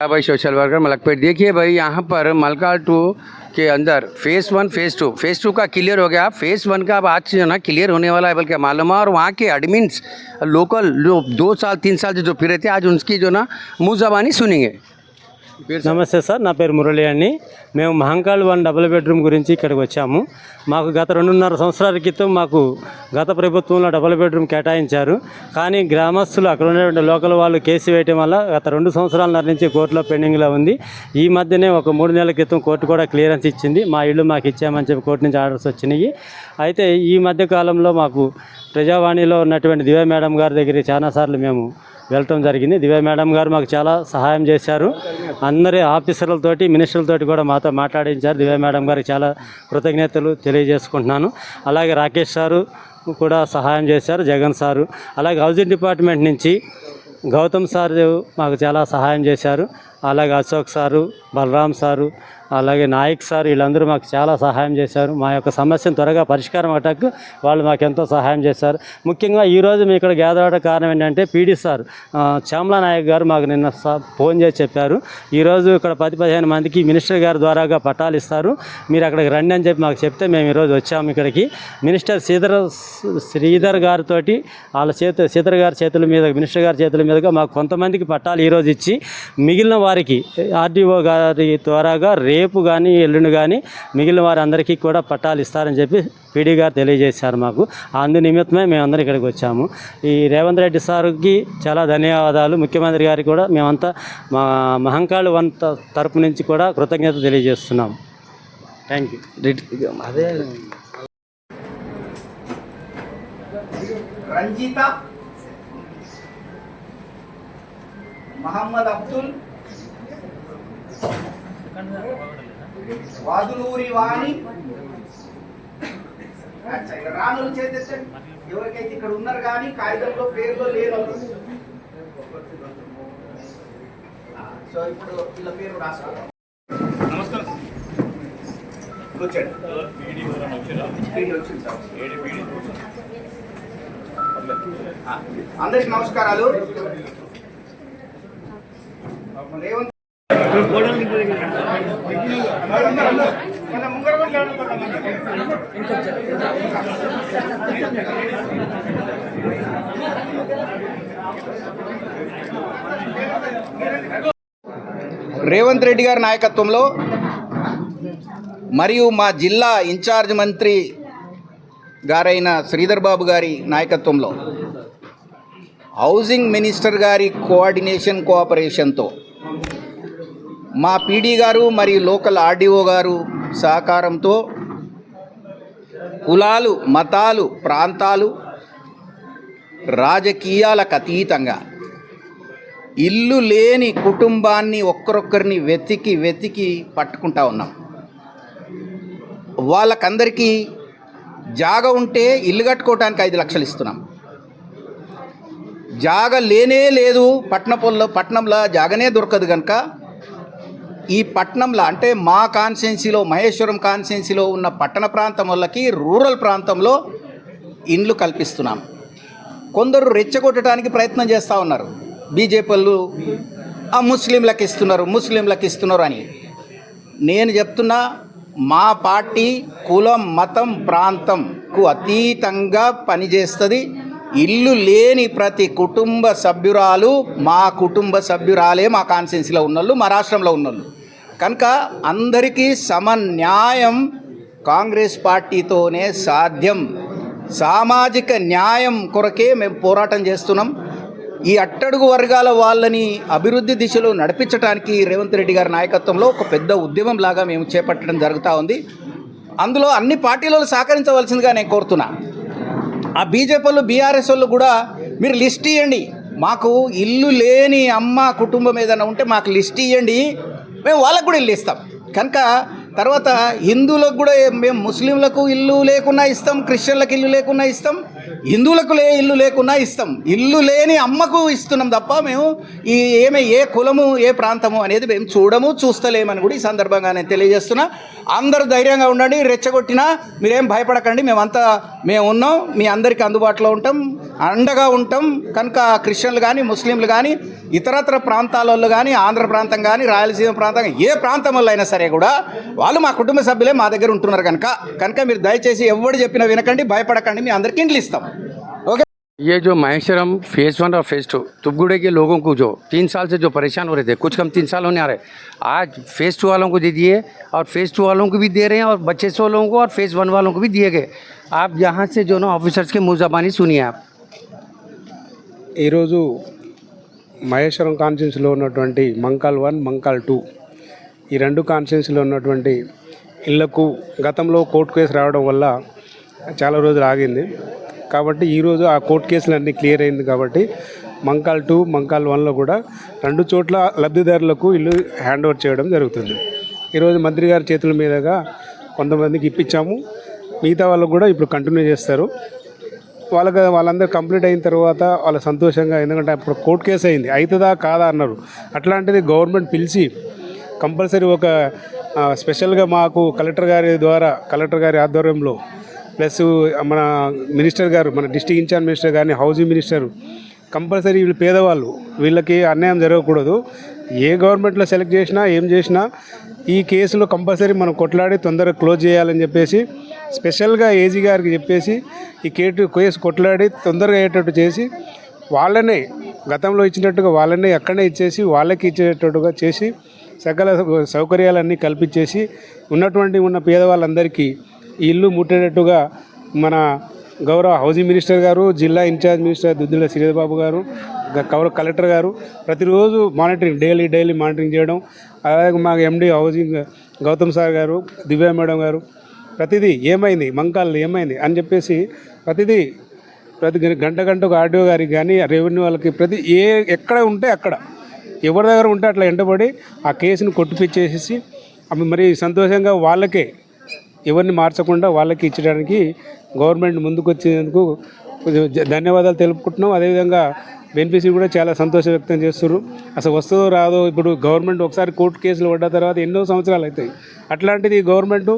हाँ भाई social worker Malakpet देखिए भाई यहाँ पर मलका टू के अंदर phase one phase two phase two का क्लियर हो गया फेस वन का अब आज से जो ना क्लियर होने वाला है बल्कि मालूम है और वहाँ के एडमिन्स लोकल जो दो साल तीन साल से जो फिर रहे थे आज उनकी जो ना मुँह जबानी सुनेंगे फिर నమస్తే సార్ నా పేరు మురళి అండి మేము మహంకాళ్ వన్ డబుల్ బెడ్రూమ్ గురించి ఇక్కడికి వచ్చాము మాకు గత రెండున్నర సంవత్సరాల క్రితం మాకు గత ప్రభుత్వంలో డబుల్ బెడ్రూమ్ కేటాయించారు. కానీ గ్రామస్తులు అక్కడ ఉన్నటువంటి లోకల్ వాళ్ళు కేసు వేయటం వల్ల గత రెండు సంవత్సరాల నుంచి కోర్టులో పెండింగ్లో ఉంది. ఈ మధ్యనే ఒక మూడు నెలల క్రితం కోర్టు కూడా క్లియరెన్స్ ఇచ్చింది. మా ఇల్లు మాకు ఇచ్చామని చెప్పి కోర్టు నుంచి ఆర్డర్స్ వచ్చినాయి. అయితే ఈ మధ్య కాలంలో మాకు ప్రజావాణిలో ఉన్నటువంటి దివ్య మేడం గారి దగ్గరికి చాలాసార్లు మేము వెళ్ళటం జరిగింది. దివ్య మేడం గారు మాకు చాలా సహాయం చేశారు. అందరి ఆఫీసర్లతోటి మినిస్టర్లతోటి కూడా మాతో మాట్లాడించారు. దివ్య మేడం గారికి చాలా కృతజ్ఞతలు తెలియజేసుకుంటున్నాను. అలాగే రాకేష్ సారు కూడా సహాయం చేశారు జగన్ సారు. అలాగే హౌసింగ్ డిపార్ట్మెంట్ నుంచి గౌతమ్ సారు మాకు చాలా సహాయం చేశారు. అలాగే అశోక్ సారు బలరాం సారు అలాగే నాయక్ సార్ వీళ్ళందరూ మాకు చాలా సహాయం చేశారు. మా యొక్క సమస్యను త్వరగా పరిష్కారం అవటకు వాళ్ళు మాకు ఎంతో సహాయం చేశారు. ముఖ్యంగా ఈరోజు మేము ఇక్కడ గ్యాదర్ అవడం కారణం ఏంటంటే పీడీ సార్ చామలా నాయక్ గారు మాకు నిన్న స- ఫోన్ చేసి చెప్పారు. ఈరోజు ఇక్కడ పది పదిహేను మందికి మినిస్టర్ గారి ద్వారాగా పట్టాలు ఇస్తారు. మీరు అక్కడికి రండి అని చెప్పి మాకు చెప్తే మేము ఈరోజు వచ్చాము ఇక్కడికి. మినిస్టర్ శ్రీధర్ శ్రీధర్ గారితో వాళ్ళ చేతి శ్రీధర్ గారి చేతుల మీద మినిస్టర్ గారి చేతుల మీదుగా మాకు కొంతమందికి పట్టాలు ఈరోజు ఇచ్చి మిగిలిన వారికి ఆర్డీఓ గారి ద్వారాగా రేపు కానీ ఎల్లుండి కానీ మిగిలిన వారి అందరికీ కూడా పట్టాలు ఇస్తారని చెప్పి పీడీ గారు తెలియజేశారు మాకు. అందు నిమిత్తమే మేమందరం ఇక్కడికి వచ్చాము. ఈ రేవంత్ రెడ్డి సార్కి చాలా ధన్యవాదాలు. ముఖ్యమంత్రి గారికి కూడా మేమంతా మా మహంకాళి వన్ తరపు నుంచి కూడా కృతజ్ఞత తెలియజేస్తున్నాం థ్యాంక్ యూ అదే. రంజిత మహమ్మద్ అబ్దుల్ వాదులూరి వాణి. రానులు చేతెత్తండి ఎవరికైతే ఇక్కడ ఉన్నారు కానీ కాగితంలో పేర్లో లేరు సో ఇప్పుడు వీళ్ళ పేరు రాసుకో. కూర్చోండి. పీడీ వచ్చింది సార్. ఆ, అందరికి నమస్కారాలు. రేవంత్ రేవంత్ రెడ్డి గారి నాయకత్వంలో మరియు మా జిల్లా ఇన్ఛార్జ్ మంత్రి గారైన శ్రీధర్ బాబు గారి నాయకత్వంలో హౌసింగ్ మినిస్టర్ గారి కోఆర్డినేషన్ కోఆపరేషన్తో మా పీడీ గారు మరియు లోకల్ ఆర్డీఓ గారు సహకారంతో కులాలు మతాలు ప్రాంతాలు రాజకీయాలకు అతీతంగా ఇల్లు లేని కుటుంబాన్ని ఒక్కరొక్కరిని వెతికి వెతికి పట్టుకుంటా ఉన్నాం. వాళ్ళకందరికీ జాగ ఉంటే ఇల్లు కట్టుకోవడానికి ఐదు లక్షలు ఇస్తున్నాం. జాగ లేనే లేదు పట్టణ పట్నంలో జాగనే దొరకదు కనుక ఈ పట్టణంలో అంటే మా కాన్స్టెన్సీలో మహేశ్వరం కాన్స్టెన్సీలో ఉన్న పట్టణ ప్రాంతం వాళ్ళకి రూరల్ ప్రాంతంలో ఇండ్లు కల్పిస్తున్నాం. కొందరు రెచ్చగొట్టడానికి ప్రయత్నం చేస్తూ ఉన్నారు. బీజేపీలు ఆ ముస్లింలకు ఇస్తున్నారు ముస్లింలకు ఇస్తున్నారు అని. నేను చెప్తున్నా మా పార్టీ కులం మతం ప్రాంతంకు అతీతంగా పనిచేస్తుంది. ఇల్లు లేని ప్రతి కుటుంబ సభ్యురాలు మా కుటుంబ సభ్యురాలే మా కాన్స్టిట్యున్సీలో ఉన్నోళ్ళు మా రాష్ట్రంలో ఉన్నోళ్ళు. కనుక అందరికీ సమన్యాయం కాంగ్రెస్ పార్టీతోనే సాధ్యం. సామాజిక న్యాయం కొరకే మేము పోరాటం చేస్తున్నాం. ఈ అట్టడుగు వర్గాల వాళ్ళని అభివృద్ధి దిశలో నడిపించడానికి రేవంత్ రెడ్డి గారి నాయకత్వంలో ఒక పెద్ద ఉద్యమం లాగా మేము చేపట్టడం జరుగుతూ ఉంది. అందులో అన్ని పార్టీలను సహకరించవలసిందిగా నేను కోరుతున్నా. ఆ బీజేపీ వాళ్ళు బీఆర్ఎస్ వాళ్ళు కూడా మీరు లిస్ట్ ఇవ్వండి మాకు ఇల్లు లేని అమ్మ కుటుంబం ఏదైనా ఉంటే మాకు లిస్ట్ ఇవ్వండి మేము వాళ్ళకు కూడా ఇల్లు ఇస్తాం. కనుక తర్వాత హిందువులకు కూడా మేము ముస్లింలకు ఇల్లు లేకున్నా ఇస్తాం క్రిస్టియన్లకు ఇల్లు లేకున్నా ఇస్తాం హిందువులకు లే ఇల్లు లేకున్నా ఇస్తాం. ఇల్లు లేని అమ్మకు ఇస్తున్నాం తప్ప మేము ఈ ఏమే ఏ కులము ఏ ప్రాంతము అనేది మేము చూడము చూస్తలేమని కూడా ఈ సందర్భంగా నేను తెలియజేస్తున్నా. అందరూ ధైర్యంగా ఉండండి రెచ్చగొట్టినా మీరేం భయపడకండి మేమంతా మేము ఉన్నాం మీ అందరికీ అందుబాటులో ఉంటాం. అండగా ఉంటాం కనుక క్రిస్టియన్లు కానీ ముస్లింలు కానీ ఇతరత్ర ప్రాంతాలలో కానీ ఆంధ్ర ప్రాంతం కానీ రాయలసీమ ప్రాంతం కానీ ఏ ప్రాంతంలో అయినా సరే కూడా వాళ్ళు మా కుటుంబ సభ్యులే మా దగ్గర ఉంటున్నారు కనుక కనుక మీరు దయచేసి ఎవడు చెప్పినా వినకండి భయపడకండి మీ అందరికీ ఇండ్లు ఇస్తాం ఓకే ये जो महेश्वरम फेज वन और फेज टू तुपगुड़े के लोगों को जो तीन साल से जो परेशान हो रहे थे कुछ कम तीन साल होने आ रहे आज फेज टू वालों को दे दिए और फेज टू वालों को भी दे रहे हैं और बच्चे सौ लोगों को और फेज वन वालों को भी दिए गए आप यहाँ से जो ना ऑफिसर्स की मुँह जबानी सुनिए आप ఈరోజు మహేశ్వరం కాన్స్టిట్యున్సీలో ఉన్నటువంటి మంకాల్ వన్ మంకాల్ టూ ఈ రెండు కాన్స్టిట్యున్సీలో ఉన్నటువంటి ఇళ్ళకు గతంలో కోర్టు కేసు రావడం వల్ల చాలా రోజులు ఆగింది. కాబట్టి ఈరోజు ఆ కోర్టు కేసులన్నీ క్లియర్ అయింది కాబట్టి మంకాల్ టూ మంకాల్ వన్లో కూడా రెండు చోట్ల లబ్ధిదారులకు ఇల్లు హ్యాండ్ ఓవర్ చేయడం జరుగుతుంది. ఈరోజు మంత్రి గారి చేతుల మీదుగా కొంతమందికి ఇప్పించాము. మిగతా వాళ్ళకు కూడా ఇప్పుడు కంటిన్యూ చేస్తారు. వాళ్ళకి వాళ్ళందరూ కంప్లీట్ అయిన తర్వాత వాళ్ళ సంతోషంగా ఎందుకంటే అప్పుడు కోర్టు కేసు అయింది. అవుతుందా కాదా అన్నారు. అట్లాంటిది గవర్నమెంట్ పిలిచి కంపల్సరీ ఒక స్పెషల్గా మాకు కలెక్టర్ గారి ద్వారా కలెక్టర్ గారి ఆధ్వర్యంలో ప్లస్ మన మినిస్టర్ గారు మన డిస్టిక్ ఇన్ఛార్జ్ మినిస్టర్ గారిని హౌసింగ్ మినిస్టర్ కంపల్సరీ వీళ్ళు పేదవాళ్ళు వీళ్ళకి అన్యాయం జరగకూడదు. ఏ గవర్నమెంట్లో సెలెక్ట్ చేసినా ఏం చేసినా ఈ కేసులో కంపల్సరీ మనం కొట్లాడి తొందరగా క్లోజ్ చేయాలని చెప్పేసి స్పెషల్గా ఏజీ గారికి చెప్పేసి ఈ కేటు కేసు కొట్లాడి తొందరగా అయ్యేటట్టు చేసి వాళ్ళనే గతంలో ఇచ్చినట్టుగా వాళ్ళనే అక్కడనే ఇచ్చేసి వాళ్ళకి ఇచ్చేటట్టుగా చేసి సకల సౌకర్యాలన్నీ కల్పించేసి ఉన్నటువంటి ఉన్న పేదవాళ్ళందరికీ ఈ ఇల్లు ముట్టేటట్టుగా మన గౌరవ హౌసింగ్ మినిస్టర్ గారు జిల్లా ఇన్ఛార్జ్ మినిస్టర్ దుద్దుల శ్రీధబాబు గారు గౌరవ కలెక్టర్ గారు ప్రతిరోజు మానిటరింగ్ డైలీ డైలీ మానిటరింగ్ చేయడం. అలాగే మా ఎండి హౌసింగ్ గౌతమ్ సార్ గారు దివ్య మేడం గారు ప్రతిదీ ఏమైంది? మంకాలు ఏమైంది? అని చెప్పేసి ప్రతిదీ ప్రతి గంట గంటకు ఆర్డీఓ గారికి కానీ రెవెన్యూ వాళ్ళకి ప్రతి ఏ ఎక్కడ ఉంటే అక్కడ. ఎవరి దగ్గర ఉంటే అట్లా ఎండబడి ఆ కేసును కొట్టిపిచ్చేసేసి అవి మరి సంతోషంగా వాళ్ళకే ఎవరిని మార్చకుండా వాళ్ళకి ఇచ్చడానికి గవర్నమెంట్ ముందుకు వచ్చినందుకు ధన్యవాదాలు తెలుపుకుంటున్నాం. అదేవిధంగా బెనిఫిషరీ కూడా చాలా సంతోషం వ్యక్తం చేస్తున్నారు అసలు వస్తుందో రాదో ఇప్పుడు గవర్నమెంట్ ఒకసారి కోర్టు కేసులు పడ్డ తర్వాత ఎన్నో సంవత్సరాలు అవుతాయి. అట్లాంటిది గవర్నమెంట్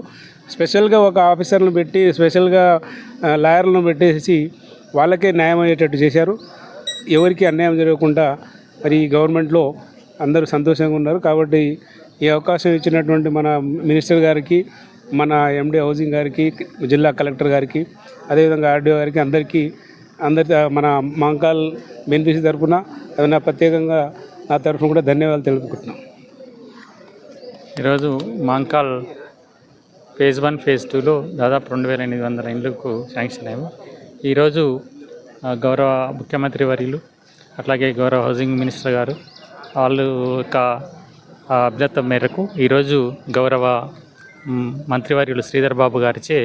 స్పెషల్గా ఒక ఆఫీసర్ను పెట్టి స్పెషల్గా లాయర్లను పెట్టేసి వాళ్ళకే న్యాయం అయ్యేటట్టు చేశారు. ఎవరికి అన్యాయం జరగకుండా మరి ఈ గవర్నమెంట్లో అందరూ సంతోషంగా ఉన్నారు. కాబట్టి ఈ అవకాశం ఇచ్చినటువంటి మన మినిస్టర్ గారికి మన ఎండి హౌసింగ్ గారికి జిల్లా కలెక్టర్ గారికి అదేవిధంగా ఆర్డీఓ గారికి అందరికీ అందరి మన మాంకాల్ బెనిఫిషరీ తరఫున అది నా ప్రత్యేకంగా నా తరఫున కూడా ధన్యవాదాలు తెలుపుకుంటున్నాం. ఈరోజు మాంకాల్ ఫేజ్ వన్ ఫేజ్ టూలో దాదాపు రెండు వేల ఎనిమిది వందల ఇండ్లకు శాంక్షన్ అయ్యాము. ఈరోజు గౌరవ ముఖ్యమంత్రి వర్యులు అట్లాగే గౌరవ హౌసింగ్ మినిస్టర్ గారు వాళ్ళు యొక్క అభ్యర్థం మేరకు ఈరోజు గౌరవ మంత్రివర్యులు శ్రీధర్ బాబు గారిచే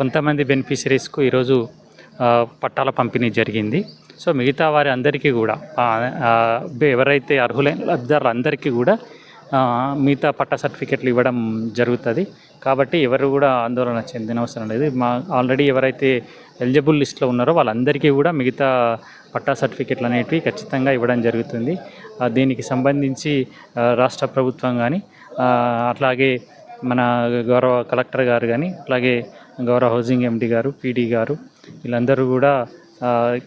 కొంతమంది బెనిఫిషరీస్కు ఈరోజు పట్టాల పంపిణీ జరిగింది. సో మిగతా వారి అందరికీ కూడా ఎవరైతే అర్హులైన లబ్ధిదారులు అందరికీ కూడా మిగతా పట్టా సర్టిఫికెట్లు ఇవ్వడం జరుగుతుంది. కాబట్టి ఎవరు కూడా ఆందోళన చెందిన అవసరం లేదు. మా ఆల్రెడీ ఎవరైతే ఎలిజిబుల్ లిస్ట్లో ఉన్నారో వాళ్ళందరికీ కూడా మిగతా పట్టా సర్టిఫికెట్లు అనేటివి ఖచ్చితంగా ఇవ్వడం జరుగుతుంది. దీనికి సంబంధించి రాష్ట్ర ప్రభుత్వం కానీ అట్లాగే మన గౌరవ కలెక్టర్ గారు కానీ అట్లాగే గౌరవ హౌసింగ్ ఎండి గారు పీడీ గారు వీళ్ళందరూ కూడా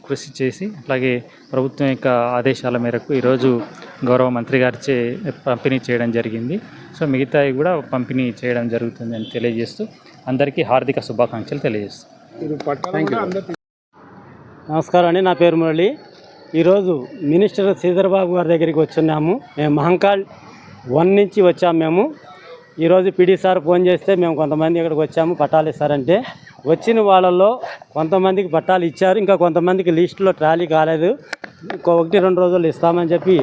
కృషి చేసి అట్లాగే ప్రభుత్వం యొక్క ఆదేశాల మేరకు ఈరోజు గౌరవ మంత్రి గారిచే పంపిణీ చేయడం జరిగింది. సో మిగతావి కూడా పంపిణీ చేయడం జరుగుతుంది అని తెలియజేస్తూ అందరికీ హార్దిక శుభాకాంక్షలు తెలియజేస్తూ. నమస్కారం అండి. నా పేరు మురళి. ఈరోజు మినిస్టర్ శ్రీధర్బాబు గారి దగ్గరికి వచ్చున్నాము. మేము మహంకాల్ వన్ నుంచి వచ్చాము మేము. ఈరోజు పిడి సార్ ఫోన్ చేస్తే మేము కొంతమంది ఇక్కడికి వచ్చాము పట్టాలు ఇస్తారంటే. వచ్చిన వాళ్ళల్లో కొంతమందికి పట్టాలు ఇచ్చారు ఇంకా కొంతమందికి లిస్టులో ట్రాలీ కాలేదు. ఇంకో ఒకటి రెండు రోజులు ఇస్తామని చెప్పి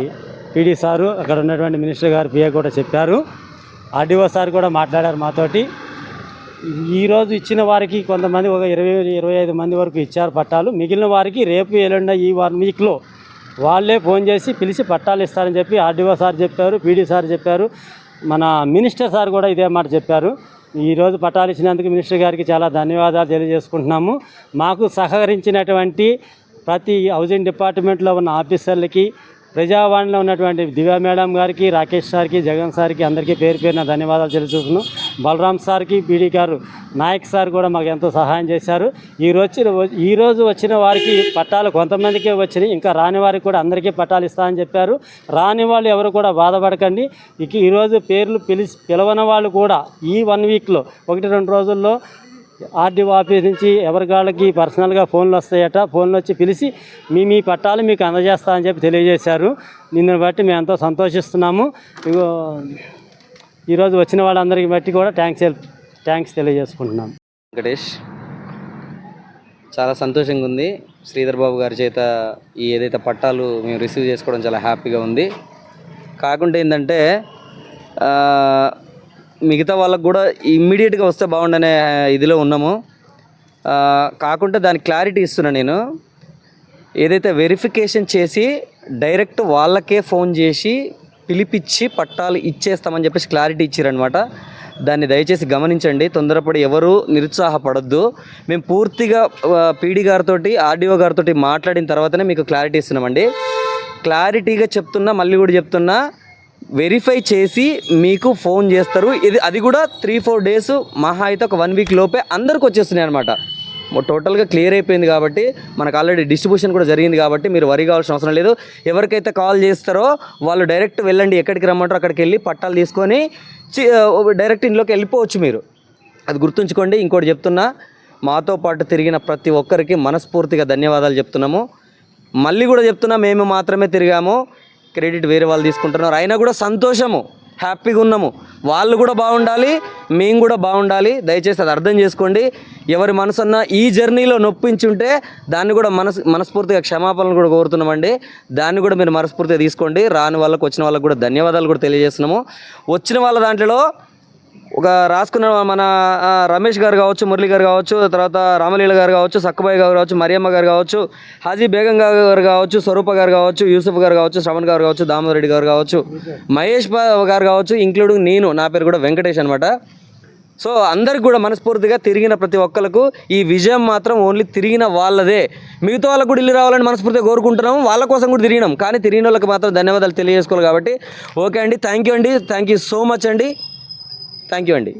పీడీ సారు అక్కడ ఉన్నటువంటి మినిస్టర్ గారు పిఏ కూడా చెప్పారు. ఆర్డీఓ సార్ కూడా మాట్లాడారు మాతోటి. ఈరోజు ఇచ్చిన వారికి కొంతమంది ఒక ఇరవై ఇరవై ఐదు మంది వరకు ఇచ్చారు పట్టాలు. మిగిలిన వారికి రేపు ఎల్లుండ ఈ వన్ వీక్లో వాళ్ళే ఫోన్ చేసి పిలిచి పట్టాలు ఇస్తారని చెప్పి ఆర్డీఓ సార్ చెప్పారు పీడీ సార్ చెప్పారు. మన మినిస్టర్ సార్ కూడా ఇదే మాట చెప్పారు. ఈరోజు పట్టాలు ఇచ్చినందుకు మినిస్టర్ గారికి చాలా ధన్యవాదాలు తెలియజేసుకుంటున్నాము. మాకు సహకరించినటువంటి ప్రతి హౌసింగ్ డిపార్ట్మెంట్లో ఉన్న ఆఫీసర్లకి ప్రజావాణిలో ఉన్నటువంటి దివ్య మేడం గారికి రాకేష్ సార్కి జగన్ సార్కి అందరికీ పేరు పేరున ధన్యవాదాలు తెలుసుకుంటున్నాం బలరాం సార్కి పీడీ గారు నాయక్ సార్ కూడా మాకు ఎంతో సహాయం చేశారు. ఈ రోజు ఈ రోజు వచ్చిన వారికి పట్టాలు కొంతమందికే వచ్చినాయి ఇంకా రాని వారికి కూడా అందరికీ పట్టాలు ఇస్తామని చెప్పారు. రాని వాళ్ళు ఎవరు కూడా బాధపడకండి. ఇక ఈరోజు పేర్లు పిలిచి పిలవని వాళ్ళు కూడా ఈ వన్ వీక్లో ఒకటి రెండు రోజుల్లో ఆర్డీఓ ఆఫీస్ నుంచి ఎవరికాళ్ళకి పర్సనల్గా ఫోన్లు వస్తాయట ఫోన్లు వచ్చి పిలిచి మీ మీ పట్టాలు మీకు అందజేస్తా అని చెప్పి తెలియజేశారు. నిన్ను బట్టి మేము ఎంతో సంతోషిస్తున్నాము. ఇగో ఈరోజు వచ్చిన వాళ్ళందరికీ బట్టి కూడా థ్యాంక్స్ థ్యాంక్స్ తెలియజేసుకుంటున్నాం. వెంకటేష్ చాలా సంతోషంగా ఉంది. శ్రీధర్ బాబు గారి చేత ఈ ఏదైతే పట్టాలు మేము రిసీవ్ చేసుకోవడం చాలా హ్యాపీగా ఉంది. కాకుండా ఏంటంటే మిగతా వాళ్ళకు కూడా ఇమ్మీడియట్గా వస్తే బాగుండనే ఇదిలో ఉన్నాము. కాకుండా దాని క్లారిటీ ఇస్తున్నా నేను. ఏదైతే వెరిఫికేషన్ చేసి డైరెక్ట్ వాళ్ళకే ఫోన్ చేసి పిలిపించి పట్టాలు ఇచ్చేస్తామని చెప్పేసి క్లారిటీ ఇచ్చారనమాట దాన్ని దయచేసి గమనించండి. తొందరపడి ఎవరు నిరుత్సాహపడద్దు. మేము పూర్తిగా పీడీ గారితో ఆర్డీఓ గారితో మాట్లాడిన తర్వాతనే మీకు క్లారిటీ ఇస్తున్నామండి. క్లారిటీగా చెప్తున్నా మళ్ళీ కూడా చెప్తున్నా వెరిఫై చేసి మీకు ఫోన్ చేస్తారు. ఇది అది కూడా త్రీ ఫోర్ డేస్ మహా అయితే ఒక వన్ వీక్ లోపే అందరికి వచ్చేస్తున్నాయి అనమాట టోటల్గా క్లియర్ అయిపోయింది కాబట్టి మనకు ఆల్రెడీ డిస్ట్రిబ్యూషన్ కూడా జరిగింది కాబట్టి మీరు వరి కావాల్సిన అవసరం లేదు. ఎవరికైతే కాల్ చేస్తారో వాళ్ళు డైరెక్ట్ వెళ్ళండి ఎక్కడికి రమ్మంటారో అక్కడికి వెళ్ళి పట్టాలు తీసుకొని డైరెక్ట్ ఇంట్లోకి వెళ్ళిపోవచ్చు మీరు. అది గుర్తుంచుకోండి ఇంకోటి చెప్తున్నా మాతో పాటు తిరిగిన ప్రతి ఒక్కరికి మనస్ఫూర్తిగా ధన్యవాదాలు చెప్తున్నాము. మళ్ళీ కూడా చెప్తున్నా మేము మాత్రమే తిరిగాము. క్రెడిట్ వేరే వాళ్ళు తీసుకుంటున్నారు. అయినా కూడా సంతోషము హ్యాపీగా ఉన్నాము. వాళ్ళు కూడా బాగుండాలి మేము కూడా బాగుండాలి. దయచేసి అది అర్థం చేసుకోండి. ఎవరి మనసన్న ఈ జర్నీలో నొప్పించుంటే దాన్ని కూడా మనస్ మనస్ఫూర్తిగా క్షమాపణలు కూడా కోరుతున్నామండి. దాన్ని కూడా మీరు మనస్ఫూర్తిగా తీసుకోండి. రాని వాళ్ళకు వచ్చిన వాళ్ళకు కూడా ధన్యవాదాలు కూడా తెలియజేస్తున్నాము. వచ్చిన వాళ్ళ దాంట్లో ఒక రాసుకున్న మన రమేష్ గారు కావచ్చు మురళి గారు కావచ్చు తర్వాత రామలీల గారు కావచ్చు సక్కుబాయి గారు కావచ్చు మరియమ్మ గారు కావచ్చు హాజీ బేగం గారు కావచ్చు స్వరూప గారు కావచ్చు యూసుఫ్ గారు కావచ్చు శ్రవణ్ గారు కావచ్చు దామోదర్ రెడ్డి గారు కావచ్చు మహేష్ గారు కావచ్చు ఇంక్లూడింగ్ నేను నా పేరు కూడా వెంకటేష్ అనమాట సో అందరికి కూడా మనస్ఫూర్తిగా తిరిగిన ప్రతి ఒక్కరికి ఈ విజయం మాత్రం ఓన్లీ తిరిగిన వాళ్ళదే మిగతా వాళ్ళకు కూడా ఇల్లు రావాలని మనస్ఫూర్తిగా కోరుకుంటున్నాము వాళ్ళ కోసం కూడా తిరిగినాం కానీ తిరిగిన వాళ్ళకి మాత్రం ధన్యవాదాలు తెలియజేసుకోవాలి కాబట్టి ఓకే అండి థ్యాంక్ యూ అండి థ్యాంక్ యూ సో మచ్ అండి థ్యాంక్ యూ అండి.